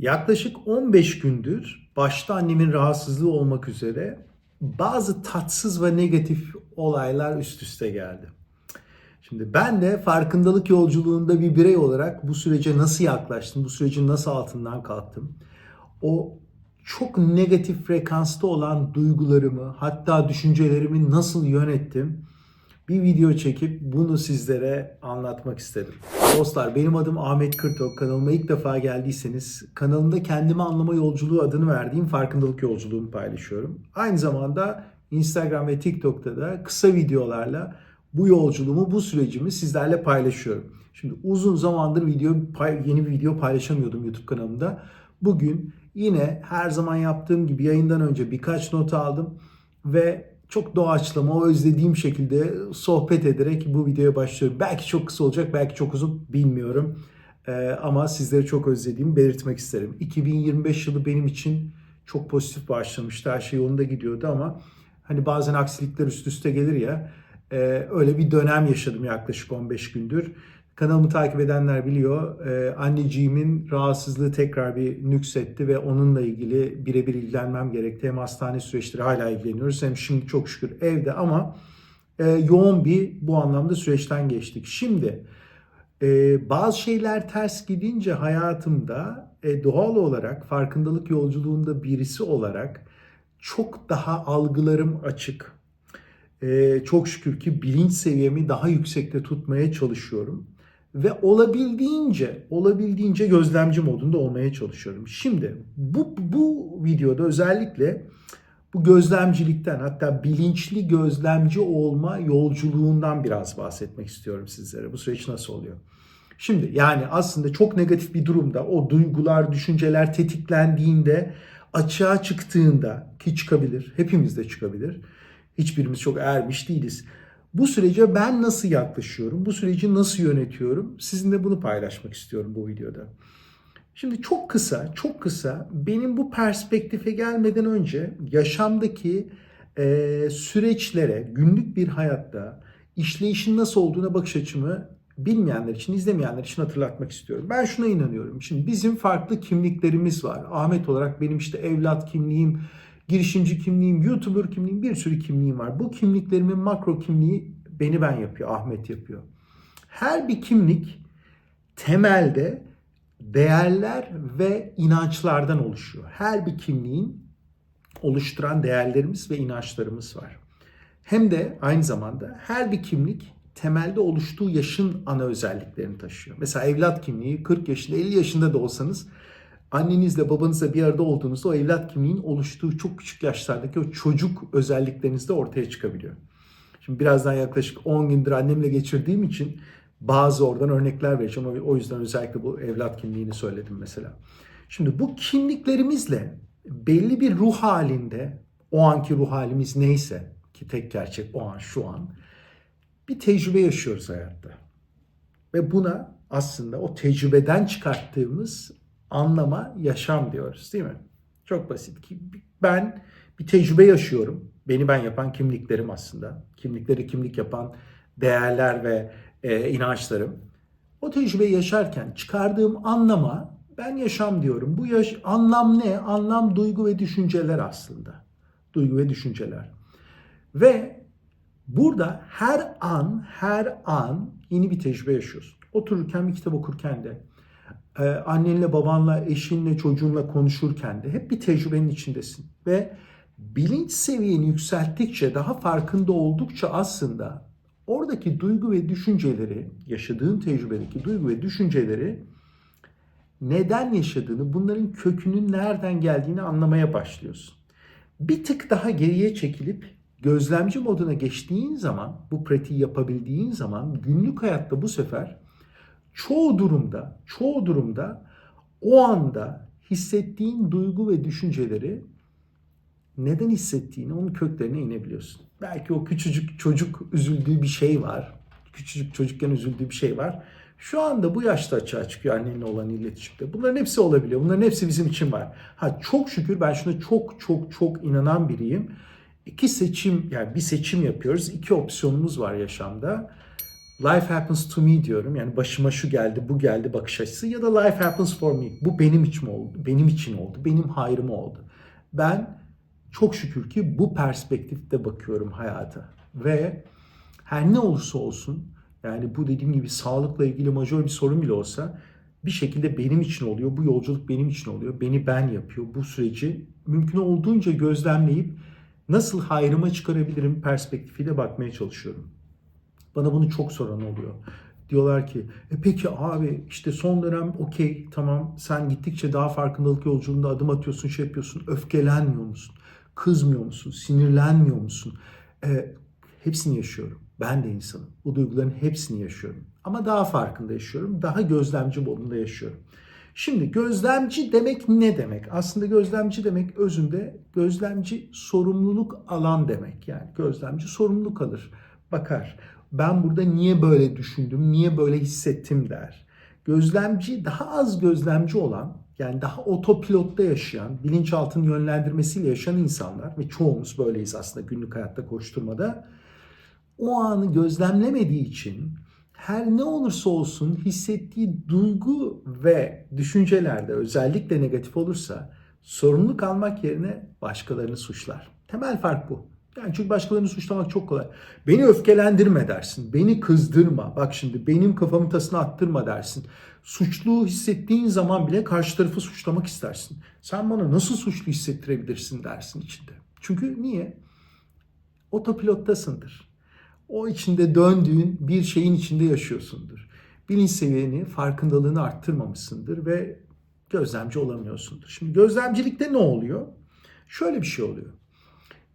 Yaklaşık 15 gündür başta annemin rahatsızlığı olmak üzere bazı tatsız ve negatif olaylar üst üste geldi. Şimdi ben de farkındalık yolculuğunda bir birey olarak bu sürece nasıl yaklaştım, bu sürecin nasıl altından kalktım, o çok negatif frekansta olan duygularımı hatta düşüncelerimi nasıl yönettim bir video çekip bunu sizlere anlatmak istedim. Dostlar benim adım Ahmet Kırtok. Kanalıma ilk defa geldiyseniz kanalımda kendimi anlama yolculuğu adını verdiğim farkındalık yolculuğunu paylaşıyorum. Aynı zamanda Instagram ve TikTok'ta da kısa videolarla bu yolculuğumu, bu sürecimi sizlerle paylaşıyorum. Şimdi uzun zamandır video yeni bir video paylaşamıyordum YouTube kanalımda. Bugün yine her zaman yaptığım gibi yayından önce birkaç not aldım ve çok doğaçlama, özlediğim şekilde sohbet ederek bu videoya başlıyorum. Belki çok kısa olacak, belki çok uzun bilmiyorum. Ee, ama sizleri çok özlediğimi belirtmek isterim. 2025 yılı benim için çok pozitif başlamıştı. Her şey yolunda gidiyordu ama hani bazen aksilikler üst üste gelir ya. e, öyle bir dönem yaşadım yaklaşık 15 gündür. Kanalımı takip edenler biliyor. Ee, anneciğimin rahatsızlığı tekrar bir nüksetti ve onunla ilgili birebir ilgilenmem gerekti. Hem hastane süreçleri hala ilgileniyoruz hem şimdi çok şükür evde ama e, yoğun bir bu anlamda süreçten geçtik. Şimdi e, bazı şeyler ters gidince hayatımda e, doğal olarak farkındalık yolculuğunda birisi olarak çok daha algılarım açık. E, çok şükür ki bilinç seviyemi daha yüksekte tutmaya çalışıyorum ve olabildiğince olabildiğince gözlemci modunda olmaya çalışıyorum. Şimdi bu bu videoda özellikle bu gözlemcilikten hatta bilinçli gözlemci olma yolculuğundan biraz bahsetmek istiyorum sizlere. Bu süreç nasıl oluyor? Şimdi yani aslında çok negatif bir durumda o duygular, düşünceler tetiklendiğinde açığa çıktığında ki çıkabilir, hepimiz de çıkabilir. Hiçbirimiz çok ermiş değiliz. Bu sürece ben nasıl yaklaşıyorum? Bu süreci nasıl yönetiyorum? Sizinle bunu paylaşmak istiyorum bu videoda. Şimdi çok kısa, çok kısa benim bu perspektife gelmeden önce yaşamdaki e, süreçlere, günlük bir hayatta işleyişin nasıl olduğuna bakış açımı bilmeyenler için, izlemeyenler için hatırlatmak istiyorum. Ben şuna inanıyorum. Şimdi bizim farklı kimliklerimiz var. Ahmet olarak benim işte evlat kimliğim, girişimci kimliğim, YouTuber kimliğim, bir sürü kimliğim var. Bu kimliklerimin makro kimliği beni ben yapıyor, Ahmet yapıyor. Her bir kimlik temelde değerler ve inançlardan oluşuyor. Her bir kimliğin oluşturan değerlerimiz ve inançlarımız var. Hem de aynı zamanda her bir kimlik temelde oluştuğu yaşın ana özelliklerini taşıyor. Mesela evlat kimliği 40 yaşında 50 yaşında da olsanız annenizle babanızla bir arada olduğunuzda o evlat kimliğin oluştuğu çok küçük yaşlardaki o çocuk özellikleriniz de ortaya çıkabiliyor. Şimdi birazdan yaklaşık 10 gündür annemle geçirdiğim için bazı oradan örnekler vereceğim. O yüzden özellikle bu evlat kimliğini söyledim mesela. Şimdi bu kimliklerimizle belli bir ruh halinde o anki ruh halimiz neyse ki tek gerçek o an şu an bir tecrübe yaşıyoruz hayatta. Ve buna aslında o tecrübeden çıkarttığımız anlama yaşam diyoruz değil mi? Çok basit. ki Ben bir tecrübe yaşıyorum. Beni ben yapan kimliklerim aslında. Kimlikleri kimlik yapan değerler ve e, inançlarım. O tecrübeyi yaşarken çıkardığım anlama ben yaşam diyorum. Bu yaş anlam ne? Anlam duygu ve düşünceler aslında. Duygu ve düşünceler. Ve burada her an, her an yeni bir tecrübe yaşıyorsun. Otururken bir kitap okurken de, e, annenle, babanla, eşinle, çocuğunla konuşurken de hep bir tecrübenin içindesin. Ve bilinç seviyeni yükselttikçe, daha farkında oldukça aslında oradaki duygu ve düşünceleri, yaşadığın tecrübedeki duygu ve düşünceleri neden yaşadığını, bunların kökünün nereden geldiğini anlamaya başlıyorsun. Bir tık daha geriye çekilip gözlemci moduna geçtiğin zaman, bu pratiği yapabildiğin zaman günlük hayatta bu sefer çoğu durumda, çoğu durumda o anda hissettiğin duygu ve düşünceleri neden hissettiğini, onun köklerine inebiliyorsun. Belki o küçücük çocuk üzüldüğü bir şey var. Küçücük çocukken üzüldüğü bir şey var. Şu anda bu yaşta açığa çıkıyor annenle olan iletişimde. Bunların hepsi olabiliyor. Bunların hepsi bizim için var. Ha çok şükür ben şuna çok çok çok inanan biriyim. İki seçim yani bir seçim yapıyoruz. İki opsiyonumuz var yaşamda. Life happens to me diyorum. Yani başıma şu geldi, bu geldi bakış açısı ya da life happens for me. Bu benim için oldu, benim için oldu, benim hayrıma oldu. Ben çok şükür ki bu perspektifte bakıyorum hayata ve her ne olursa olsun yani bu dediğim gibi sağlıkla ilgili majör bir sorun bile olsa bir şekilde benim için oluyor. Bu yolculuk benim için oluyor. Beni ben yapıyor. Bu süreci mümkün olduğunca gözlemleyip nasıl hayrıma çıkarabilirim perspektifiyle bakmaya çalışıyorum. Bana bunu çok soran oluyor. Diyorlar ki e peki abi işte son dönem okey tamam sen gittikçe daha farkındalık yolculuğunda adım atıyorsun şey yapıyorsun öfkelenmiyor musun? Kızmıyor musun? Sinirlenmiyor musun? E, hepsini yaşıyorum. Ben de insanım. Bu duyguların hepsini yaşıyorum. Ama daha farkında yaşıyorum. Daha gözlemci modunda yaşıyorum. Şimdi gözlemci demek ne demek? Aslında gözlemci demek özünde gözlemci sorumluluk alan demek. Yani gözlemci sorumluluk alır, bakar. Ben burada niye böyle düşündüm, niye böyle hissettim der. Gözlemci daha az gözlemci olan yani daha otopilotta yaşayan, bilinçaltının yönlendirmesiyle yaşayan insanlar ve çoğumuz böyleyiz aslında günlük hayatta koşturmada. O anı gözlemlemediği için her ne olursa olsun hissettiği duygu ve düşüncelerde özellikle negatif olursa sorumluluk almak yerine başkalarını suçlar. Temel fark bu. Yani çünkü başkalarını suçlamak çok kolay. Beni öfkelendirme dersin. Beni kızdırma. Bak şimdi benim kafamın tasına attırma dersin. Suçlu hissettiğin zaman bile karşı tarafı suçlamak istersin. Sen bana nasıl suçlu hissettirebilirsin dersin içinde. Çünkü niye? Otopilottasındır. O içinde döndüğün bir şeyin içinde yaşıyorsundur. Bilinç seviyeni, farkındalığını arttırmamışsındır ve gözlemci olamıyorsundur. Şimdi gözlemcilikte ne oluyor? Şöyle bir şey oluyor.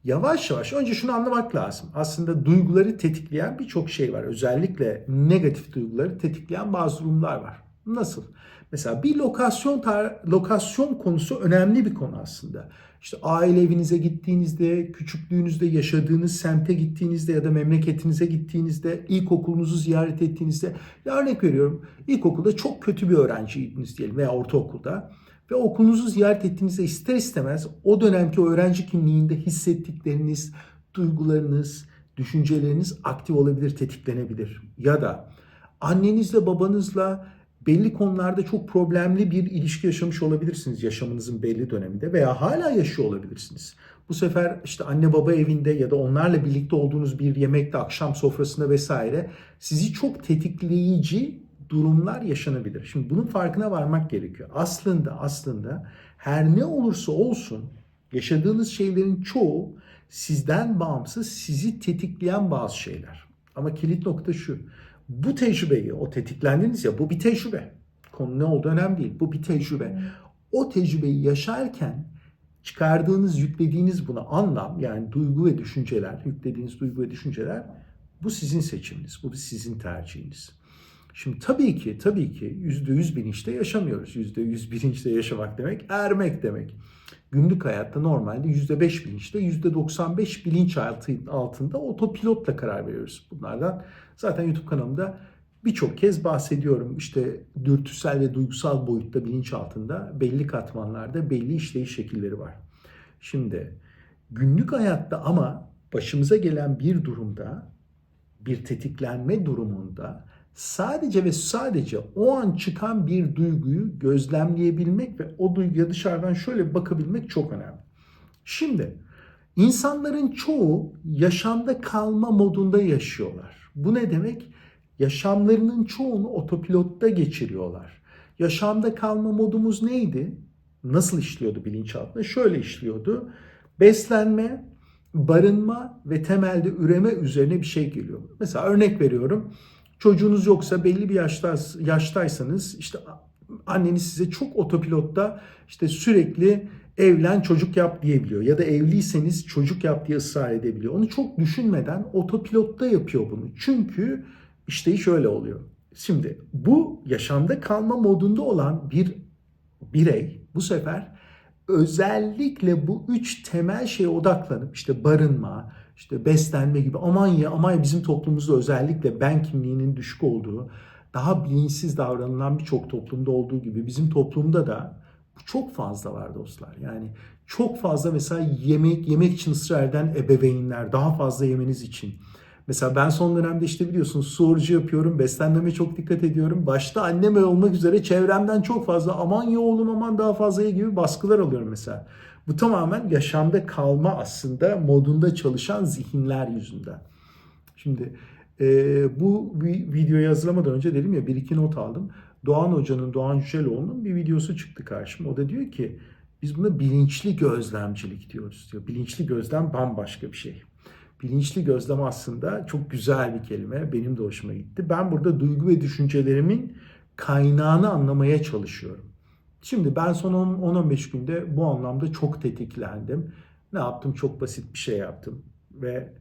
Yavaş yavaş önce şunu anlamak lazım. Aslında duyguları tetikleyen birçok şey var. Özellikle negatif duyguları tetikleyen bazı durumlar var. Nasıl? Mesela bir lokasyon lokasyon konusu önemli bir konu aslında. İşte aile evinize gittiğinizde, küçüklüğünüzde yaşadığınız semte gittiğinizde ya da memleketinize gittiğinizde, ilkokulunuzu ziyaret ettiğinizde, ya örnek veriyorum, ilkokulda çok kötü bir öğrenciydiniz diyelim veya ortaokulda ve okulunuzu ziyaret ettiğinizde ister istemez o dönemki öğrenci kimliğinde hissettikleriniz, duygularınız, düşünceleriniz aktif olabilir, tetiklenebilir. Ya da annenizle babanızla belli konularda çok problemli bir ilişki yaşamış olabilirsiniz yaşamınızın belli döneminde veya hala yaşıyor olabilirsiniz. Bu sefer işte anne baba evinde ya da onlarla birlikte olduğunuz bir yemekte, akşam sofrasında vesaire sizi çok tetikleyici durumlar yaşanabilir. Şimdi bunun farkına varmak gerekiyor. Aslında aslında her ne olursa olsun yaşadığınız şeylerin çoğu sizden bağımsız sizi tetikleyen bazı şeyler. Ama kilit nokta şu. Bu tecrübeyi, o tetiklendiniz ya bu bir tecrübe. Konu ne olduğu önemli değil. Bu bir tecrübe. O tecrübeyi yaşarken çıkardığınız, yüklediğiniz buna anlam yani duygu ve düşünceler, yüklediğiniz duygu ve düşünceler bu sizin seçiminiz, bu sizin tercihiniz. Şimdi tabii ki, tabii ki yüzde yüz bilinçte yaşamıyoruz. Yüzde yüz bilinçte yaşamak demek ermek demek. Günlük hayatta normalde yüzde beş bilinçte, yüzde doksan beş bilinç altında otopilotla karar veriyoruz. Bunlardan zaten YouTube kanalımda birçok kez bahsediyorum. İşte dürtüsel ve duygusal boyutta bilinç altında belli katmanlarda belli işleyiş şekilleri var. Şimdi günlük hayatta ama başımıza gelen bir durumda, bir tetiklenme durumunda sadece ve sadece o an çıkan bir duyguyu gözlemleyebilmek ve o duyguya dışarıdan şöyle bakabilmek çok önemli. Şimdi insanların çoğu yaşamda kalma modunda yaşıyorlar. Bu ne demek? Yaşamlarının çoğunu otopilotta geçiriyorlar. Yaşamda kalma modumuz neydi? Nasıl işliyordu bilinçaltında? Şöyle işliyordu. Beslenme, barınma ve temelde üreme üzerine bir şey geliyor. Mesela örnek veriyorum Çocuğunuz yoksa belli bir yaşta, yaştaysanız işte anneniz size çok otopilotta işte sürekli evlen çocuk yap diyebiliyor. Ya da evliyseniz çocuk yap diye ısrar edebiliyor. Onu çok düşünmeden otopilotta yapıyor bunu. Çünkü işte iş öyle oluyor. Şimdi bu yaşamda kalma modunda olan bir birey bu sefer özellikle bu üç temel şeye odaklanıp işte barınma, işte beslenme gibi aman ya aman ya bizim toplumumuzda özellikle ben kimliğinin düşük olduğu, daha bilinçsiz davranılan birçok toplumda olduğu gibi bizim toplumda da bu çok fazla var dostlar. Yani çok fazla mesela yemek yemek için ısrar eden ebeveynler daha fazla yemeniz için Mesela ben son dönemde işte biliyorsunuz su orucu yapıyorum, beslenmeme çok dikkat ediyorum. Başta anneme olmak üzere çevremden çok fazla aman ya oğlum aman daha fazla ye gibi baskılar alıyorum mesela. Bu tamamen yaşamda kalma aslında modunda çalışan zihinler yüzünden. Şimdi e, bu videoyu hazırlamadan önce dedim ya bir iki not aldım. Doğan Hoca'nın, Doğan Cüceloğlu'nun bir videosu çıktı karşıma. O da diyor ki biz buna bilinçli gözlemcilik diyoruz diyor. Bilinçli gözlem bambaşka bir şey. Bilinçli gözlem aslında çok güzel bir kelime. Benim de hoşuma gitti. Ben burada duygu ve düşüncelerimin kaynağını anlamaya çalışıyorum. Şimdi ben son 10-15 günde bu anlamda çok tetiklendim. Ne yaptım? Çok basit bir şey yaptım. Ve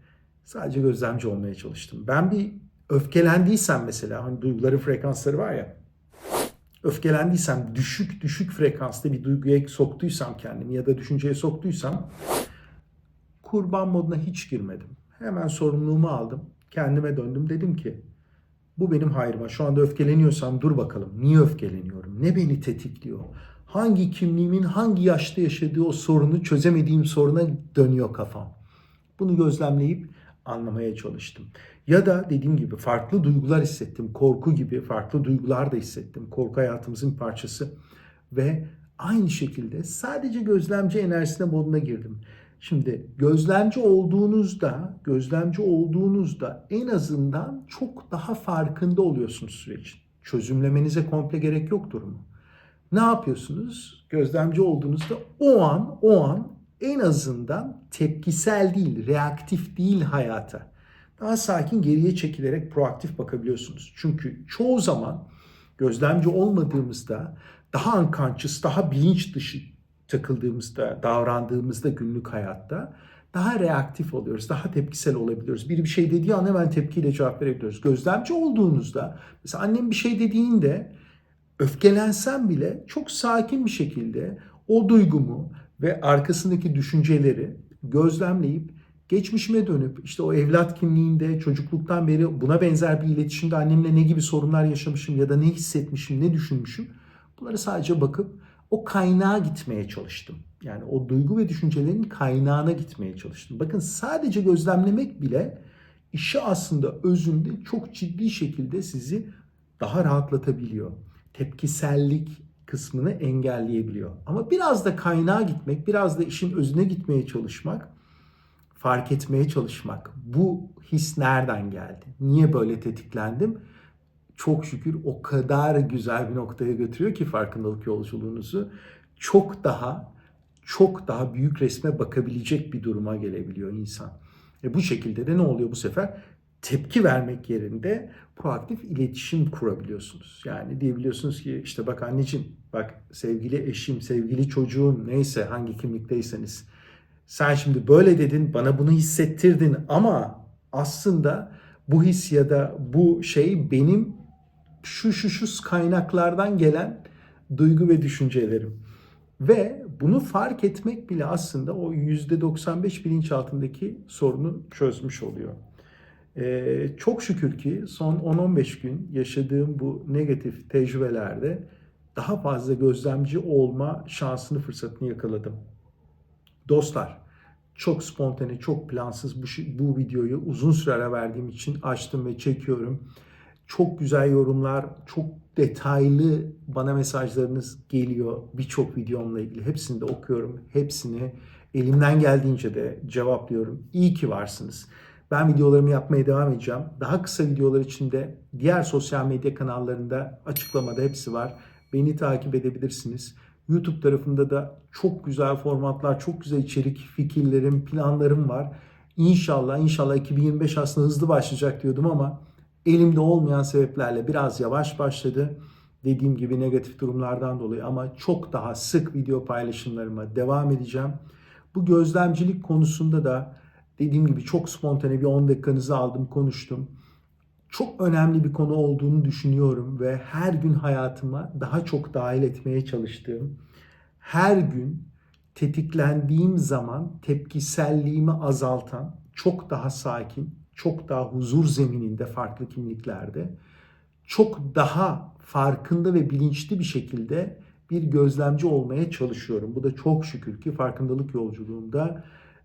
sadece gözlemci olmaya çalıştım. Ben bir öfkelendiysem mesela hani duyguların frekansları var ya öfkelendiysem düşük düşük frekansta bir duyguya soktuysam kendimi ya da düşünceye soktuysam kurban moduna hiç girmedim. Hemen sorumluluğumu aldım. Kendime döndüm. Dedim ki bu benim hayrıma. Şu anda öfkeleniyorsam dur bakalım. Niye öfkeleniyorum? Ne beni tetikliyor? Hangi kimliğimin hangi yaşta yaşadığı o sorunu çözemediğim soruna dönüyor kafam. Bunu gözlemleyip anlamaya çalıştım. Ya da dediğim gibi farklı duygular hissettim. Korku gibi farklı duygular da hissettim. Korku hayatımızın parçası. Ve aynı şekilde sadece gözlemci enerjisine moduna girdim. Şimdi gözlemci olduğunuzda, gözlemci olduğunuzda en azından çok daha farkında oluyorsunuz sürecin. Çözümlemenize komple gerek yok durumu. Ne yapıyorsunuz? Gözlemci olduğunuzda o an, o an en azından tepkisel değil, reaktif değil hayata. Daha sakin geriye çekilerek proaktif bakabiliyorsunuz. Çünkü çoğu zaman gözlemci olmadığımızda daha unconscious, daha bilinç dışı takıldığımızda, davrandığımızda günlük hayatta daha reaktif oluyoruz, daha tepkisel olabiliyoruz. Biri bir şey dediği an hemen tepkiyle cevap verebiliyoruz. Gözlemci olduğunuzda, mesela annem bir şey dediğinde öfkelensem bile çok sakin bir şekilde o duygumu ve arkasındaki düşünceleri gözlemleyip geçmişime dönüp işte o evlat kimliğinde çocukluktan beri buna benzer bir iletişimde annemle ne gibi sorunlar yaşamışım ya da ne hissetmişim, ne düşünmüşüm bunları sadece bakıp o kaynağa gitmeye çalıştım. Yani o duygu ve düşüncelerin kaynağına gitmeye çalıştım. Bakın sadece gözlemlemek bile işi aslında özünde çok ciddi şekilde sizi daha rahatlatabiliyor. Tepkisellik kısmını engelleyebiliyor. Ama biraz da kaynağa gitmek, biraz da işin özüne gitmeye çalışmak, fark etmeye çalışmak. Bu his nereden geldi? Niye böyle tetiklendim? Çok şükür o kadar güzel bir noktaya götürüyor ki farkındalık yolculuğunuzu. Çok daha çok daha büyük resme bakabilecek bir duruma gelebiliyor insan. E bu şekilde de ne oluyor bu sefer? Tepki vermek yerinde proaktif iletişim kurabiliyorsunuz. Yani diyebiliyorsunuz ki işte bak anneciğim, bak sevgili eşim, sevgili çocuğum neyse hangi kimlikteyseniz sen şimdi böyle dedin, bana bunu hissettirdin ama aslında bu his ya da bu şey benim şu şu şu kaynaklardan gelen duygu ve düşüncelerim. Ve bunu fark etmek bile aslında o %95 bilinçaltındaki sorunu çözmüş oluyor. Ee, çok şükür ki son 10-15 gün yaşadığım bu negatif tecrübelerde daha fazla gözlemci olma şansını, fırsatını yakaladım. Dostlar, çok spontane, çok plansız bu, bu videoyu uzun süre verdiğim için açtım ve çekiyorum. Çok güzel yorumlar, çok detaylı bana mesajlarınız geliyor birçok videomla ilgili. Hepsini de okuyorum. Hepsini elimden geldiğince de cevaplıyorum. İyi ki varsınız. Ben videolarımı yapmaya devam edeceğim. Daha kısa videolar için de diğer sosyal medya kanallarında açıklamada hepsi var. Beni takip edebilirsiniz. YouTube tarafında da çok güzel formatlar, çok güzel içerik, fikirlerim, planlarım var. İnşallah, inşallah 2025 aslında hızlı başlayacak diyordum ama elimde olmayan sebeplerle biraz yavaş başladı. Dediğim gibi negatif durumlardan dolayı ama çok daha sık video paylaşımlarıma devam edeceğim. Bu gözlemcilik konusunda da dediğim gibi çok spontane bir 10 dakikanızı aldım konuştum. Çok önemli bir konu olduğunu düşünüyorum ve her gün hayatıma daha çok dahil etmeye çalıştığım, her gün tetiklendiğim zaman tepkiselliğimi azaltan, çok daha sakin, çok daha huzur zemininde farklı kimliklerde çok daha farkında ve bilinçli bir şekilde bir gözlemci olmaya çalışıyorum. Bu da çok şükür ki farkındalık yolculuğunda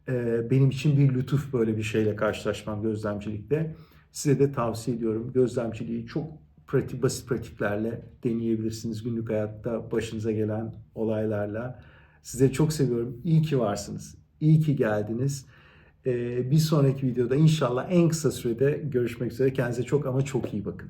Ee, benim için bir lütuf böyle bir şeyle karşılaşmam gözlemcilikte. Size de tavsiye ediyorum. Gözlemciliği çok pratik, basit pratiklerle deneyebilirsiniz günlük hayatta başınıza gelen olaylarla. Size çok seviyorum. İyi ki varsınız. İyi ki geldiniz. Ee, bir sonraki videoda inşallah en kısa sürede görüşmek üzere. Kendinize çok ama çok iyi bakın.